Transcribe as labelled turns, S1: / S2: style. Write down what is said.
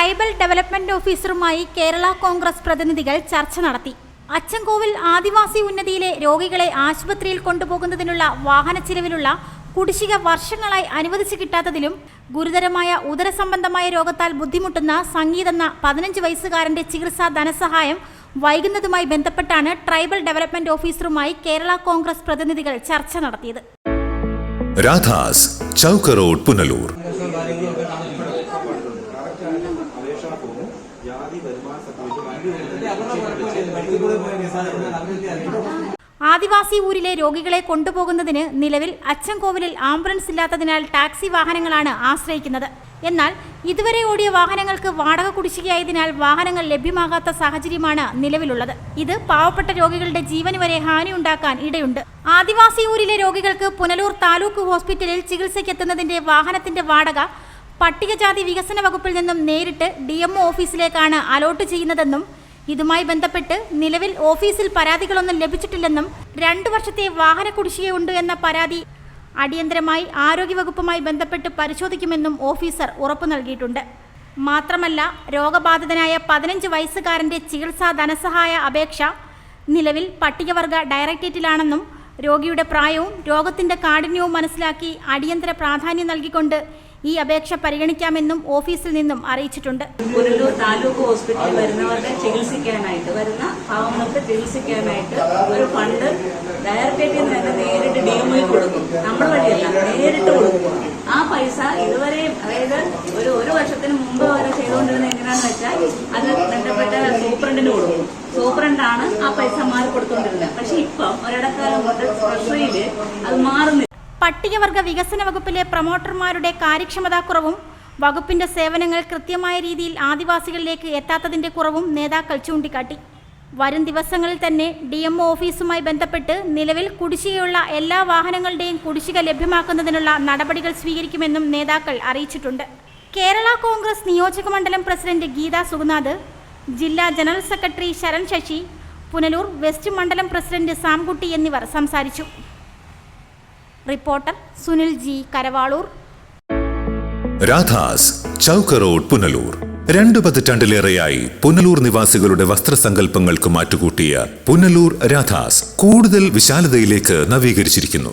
S1: Tribal development ഓഫീസറുമായി കേരള കോൺഗ്രസ് പ്രതിനിധികൾ ചർച്ച നടത്തി. അച്ചൻകോവിൽ ആദിവാസി ഉന്നതിയിലെ രോഗികളെ ആശുപത്രിയിൽ കൊണ്ടുപോകുന്നതിനുള്ള വാഹന ചിലവിലുള്ള കുടിശ്ശിക വർഷങ്ങളായി അനുവദിച്ചു കിട്ടാത്തതിലും ഗുരുതരമായ ഉദരസംബന്ധമായ രോഗത്താൽ ബുദ്ധിമുട്ടുന്ന സംഗീത് എന്ന പതിനഞ്ച് വയസ്സുകാരന്റെ ചികിത്സാ ധനസഹായം വൈകുന്നതുമായി ബന്ധപ്പെട്ടാണ് ട്രൈബൽ ഡെവലപ്മെന്റ് ഓഫീസറുമായി കേരള കോൺഗ്രസ് പ്രതിനിധികൾ ചർച്ച നടത്തിയത്.
S2: രാധാസ്
S1: ആദിവാസി ഊരിലെ രോഗികളെ കൊണ്ടുപോകുന്നതിന് നിലവിൽ അച്ചൻകോവിലിൽ ആംബുലൻസ് ഇല്ലാത്തതിനാൽ ടാക്സി വാഹനങ്ങളാണ് ആശ്രയിക്കുന്നത്. എന്നാൽ ഇതുവരെ ഓടിയ വാഹനങ്ങൾക്ക് വാടക കുടിശ്ശികയായതിനാൽ വാഹനങ്ങൾ ലഭ്യമാകാത്ത സാഹചര്യമാണ് നിലവിലുള്ളത്. ഇത് പാവപ്പെട്ട രോഗികളുടെ ജീവന് വരെ ഹാനിയുണ്ടാക്കാൻ ഇടയുണ്ട്. ആദിവാസി ഊരിലെ രോഗികൾക്ക് പുനലൂർ താലൂക്ക് ഹോസ്പിറ്റലിൽ ചികിത്സയ്ക്കെത്തുന്നതിന്റെ വാഹനത്തിന്റെ വാടക പട്ടികജാതി വികസന വകുപ്പിൽ നിന്നും നേരിട്ട് ഡി എം ഓഫീസിലേക്കാണ് അലോട്ട് ചെയ്യുന്നതെന്നും ഇതുമായി ബന്ധപ്പെട്ട് നിലവിൽ ഓഫീസിൽ പരാതികളൊന്നും ലഭിച്ചിട്ടില്ലെന്നും രണ്ടു വർഷത്തെ വാഹന കുടിശ്ശികയുണ്ട് എന്ന പരാതി അടിയന്തരമായി ആരോഗ്യവകുപ്പുമായി ബന്ധപ്പെട്ട് പരിശോധിക്കുമെന്നും ഓഫീസർ ഉറപ്പു നൽകിയിട്ടുണ്ട്. മാത്രമല്ല രോഗബാധിതനായ പതിനഞ്ച് വയസ്സുകാരന്റെ ചികിത്സാ ധനസഹായ അപേക്ഷ നിലവിൽ പട്ടികവർഗ ഡയറക്ടറേറ്റിലാണെന്നും രോഗിയുടെ പ്രായവും രോഗത്തിന്റെ കാഠിന്യവും മനസ്സിലാക്കി അടിയന്തര പ്രാധാന്യം നൽകിക്കൊണ്ട് ഈ അപേക്ഷ പരിഗണിക്കാമെന്നും ഓഫീസിൽ നിന്നും അറിയിച്ചിട്ടുണ്ട്.
S3: പുനലൂർ താലൂക്ക് ഹോസ്പിറ്റലിൽ വരുന്നവരുടെ ചികിത്സിക്കാനായിട്ട് വരുന്ന പാവങ്ങൾക്ക് ചികിത്സിക്കാനായിട്ട് ഒരു ഫണ്ട് ഡയറക്ടറേറ്റിൽ നിന്ന് തന്നെ നേരിട്ട് ഡി കൊടുക്കും. നമ്മൾ വഴിയല്ല നേരിട്ട് കൊടുക്കും. ആ പൈസ ഇതുവരെ അതായത് ഒരു ഒരു വർഷത്തിന് മുമ്പ് വരെ ചെയ്തുകൊണ്ടിരുന്നത് എങ്ങനെയാണെന്ന് വെച്ചാൽ അത് ബന്ധപ്പെട്ട സൂപ്രണ്ടിന് കൊടുക്കും സൂപ്രണ്ടാണ് ആ പൈസ മാറി കൊടുത്തുകൊണ്ടിരുന്നത് അത്
S1: പട്ടികവർഗ വികസന വകുപ്പിലെ പ്രൊമോട്ടർമാരുടെ കാര്യക്ഷമതാക്കുറവും വകുപ്പിന്റെ സേവനങ്ങൾ കൃത്യമായ രീതിയിൽ ആദിവാസികളിലേക്ക് എത്താത്തതിന്റെ കുറവും നേതാക്കൾ ചൂണ്ടിക്കാട്ടി. വരും ദിവസങ്ങളിൽ തന്നെ ഡി എം ഓഫീസുമായി ബന്ധപ്പെട്ട് നിലവിൽ കുടിശ്ശികയുള്ള എല്ലാ വാഹനങ്ങളുടെയും കുടിശ്ശിക ലഭ്യമാക്കുന്നതിനുള്ള നടപടികൾ സ്വീകരിക്കുമെന്നും നേതാക്കൾ അറിയിച്ചിട്ടുണ്ട്. കേരള കോൺഗ്രസ് നിയോജക മണ്ഡലം പ്രസിഡന്റ് ഗീതാ സുഗുനാഥ് ജില്ലാ general secretary Sharan Sasi Punalur west മണ്ഡലം പ്രസിഡന്റ് സാംകുട്ടി എന്നിവർ സംസാരിച്ചു. Reporter Sunil G Karavaloor.
S2: Radhas Chowka road Punalur. രണ്ടു പതിറ്റാണ്ടിലേറെയായി പുനലൂർ നിവാസികളുടെ വസ്ത്രസങ്കല്പങ്ങൾക്ക് മാറ്റുകൂട്ടിയ പുനലൂർ രാധാസ് കൂടുതൽ വിശാലതയിലേക്ക് നവീകരിച്ചിരിക്കുന്നു.